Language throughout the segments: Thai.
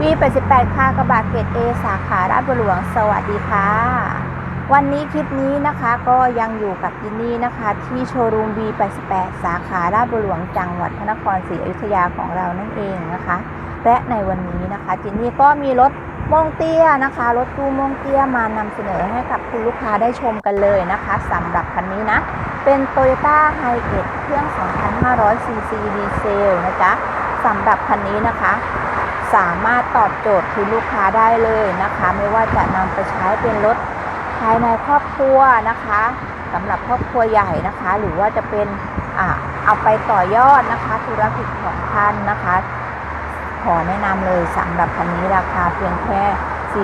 V88 ค่ากระบะเกรด A สาขาราชบุรหลวง สวัสดีค่ะ วันนี้คลิปนี้นะคะก็ยังอยู่กับยินนี่นะคะ ที่โชว์รูม V88 สาขาราชบุรหลวงจังหวัดพระนครศรีอยุธยาของเรานั่นเองนะคะ และในวันนี้นะคะจินนี่ก็มีรถมงเตี้ยนะคะ รถตู้มงเตี้ยมานำเสนอให้กับคุณลูกค้าได้ชมกันเลยนะคะสำหรับคันนี้นะ เป็น Toyota h i เ e เครื่อง 2,500 cc ดีเซลนะจ๊ะสำหรับคันนี้นะคะ สามารถตอบโจทย์คุณลูกค้าได้เลยนะคะ ไม่ว่าจะนำไปใช้เป็นรถภายในครอบครัวนะคะสำหรับครอบครัวใหญ่นะคะ หรือว่าจะเป็นอเอาไปต่อยอดนะคะธุรกิจของท่านนะคะ ขอแนะนำเลยสำหรับคันนี้ราคาเพียงแค่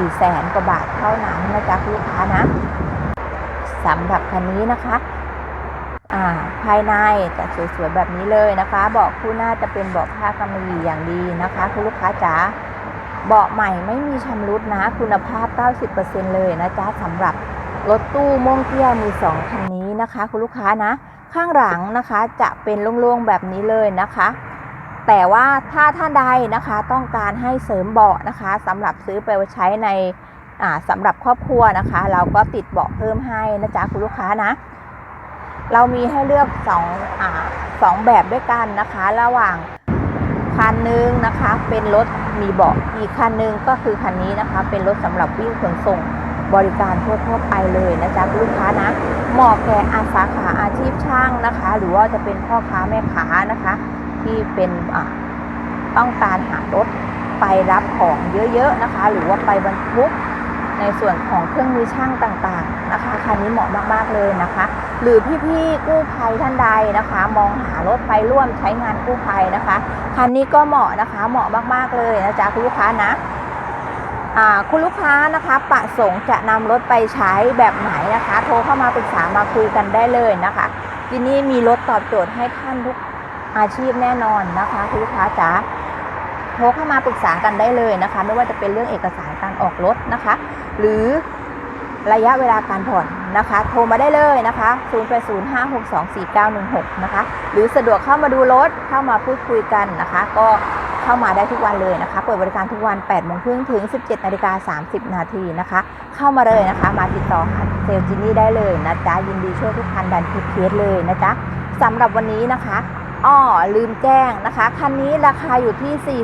4 แสนกว่าบาทเท่านั้นนะจ๊ะลูกค้านะสำหรับคันนี้นะคะ ภายในจะสวยๆแบบนี้เลยนะคะ เบาะคู่หน้าจะเป็นเบาะผ้ากำมะหยี่อย่างดีนะคะ คุณลูกค้าจ๋าเบาะใหม่ไม่มีชำรุดนะ คุณภาพ 90%เลยนะจ๊ะสำหรับรถตู้ม่งเตี้ยมือสองคันนี้นะคะ คุณลูกค้านะ ข้างหลังนะคะจะเป็นโล่งๆแบบนี้เลยนะคะ แต่ว่าถ้าท่านใดนะคะต้องการให้เสริมเบาะนะคะสำหรับซื้อไปใช้ในสำหรับครอบครัวนะคะ เราก็ติดเบาะเพิ่มให้นะจ๊ะคุณลูกค้านะ เรามีให้เลือก2องอ่าสองแบบด้วยกันนะคะ ระหว่างคันนึงนะคะ เป็นรถมีเบาะอีกคันนึงก็คือคันนี้นะคะ เป็นรถสำหรับวิ่งขนส่งบริการทั่วๆไปเลยนะจ๊ะลูกค้านะเหมาะแก่อาสาขาอาชีพช่างนะคะ หรือว่าจะเป็นพ่อค้าแม่ค้านะคะ ที่เป็นอ่าต้องการหารถไปรับของเยอะๆนะคะ หรือว่าไปบรรทุก ในส่วนของเครื่องมือช่างต่างๆนะคะคันนี้เหมาะมากๆเลยนะคะ หรือพี่ๆกู้ภัยท่านใดนะคะ มองหารถไปร่วมใช้งานกู้ภัยนะคะคันนี้ก็เหมาะนะคะเหมาะมากๆเลยนะจ๊ะคุณลูกค้านะคุณลูกค้านะคะประสงค์จะนำรถไปใช้แบบไหนนะคะ โทรเข้ามาปรึกษามาคุยกันได้เลยนะคะที่นี่มีรถตอบโจทย์ให้ท่านทุกอาชีพแน่นอนนะคะคุณลูกค้าจ๋าโทรเข้ามาปรึกษากันได้เลยนะคะ ไม่ว่าจะเป็นเรื่องเอกสารการออกรถนะคะ หรือระยะเวลาการผ่อนนะคะ โทรมาได้เลยนะคะ 0805624916 นะคะ หรือสะดวกเข้ามาดูรถ เข้ามาพูดคุยกันนะคะ ก็เข้ามาได้ทุกวันเลยนะคะ เปิดบริการทุกวัน8โมงครึ่งถึง 17นาฬิกา30 นาทีนะคะ เข้ามาเลยนะคะ มาติดต่อหาเซลล์จินนี่ได้เลยนะจ๊ะ ยินดีช่วยทุกคันดันทุกเคสเลยนะจ๊ะสำหรับวันนี้นะคะ อ้อลืมแจ้งนะคะคันนี้ราคาอยู่ที่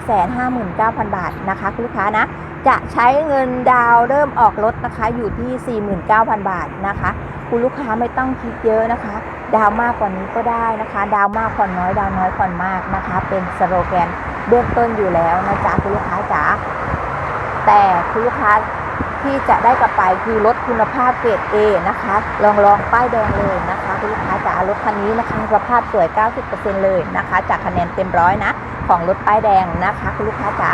459,000 บาทนะคะคุณลูกค้านะ จะใช้เงินดาวเริ่มออกรถนะคะอยู่ที่ 49,000 บาทนะคะ คุณลูกค้าไม่ต้องคิดเยอะนะคะ ดาวมากกว่านี้ก็ได้นะคะ ดาวมากผ่อนน้อย ดาวน้อยผ่อนมากนะคะ เป็นสโลแกนเบื้องต้นอยู่แล้วนะจ๊ะคุณลูกค้าจ๋าแต่คุณลูกค้า ที่จะได้กลับไปคือรถคุณภาพเกรด A นะคะ ลองลองป้ายแดงเลยนะคะคุณลูกค้าจ๋ารถคันนี้นะคะสภาพสวย 90%เลยนะคะ จากคะแนนเต็มร้อยนะของรถป้ายแดงนะคะคุณลูกค้าจ๋า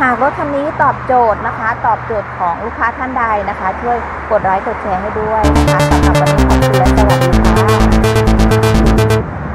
หากรถคันนี้ตอบโจทย์นะคะ ตอบโจทย์ของลูกค้าท่านใดนะคะ ช่วยกดไลค์กดแชร์ให้ด้วยนะคะสำหรับวันนี้ขอบคุณและสวัสดีค่ะ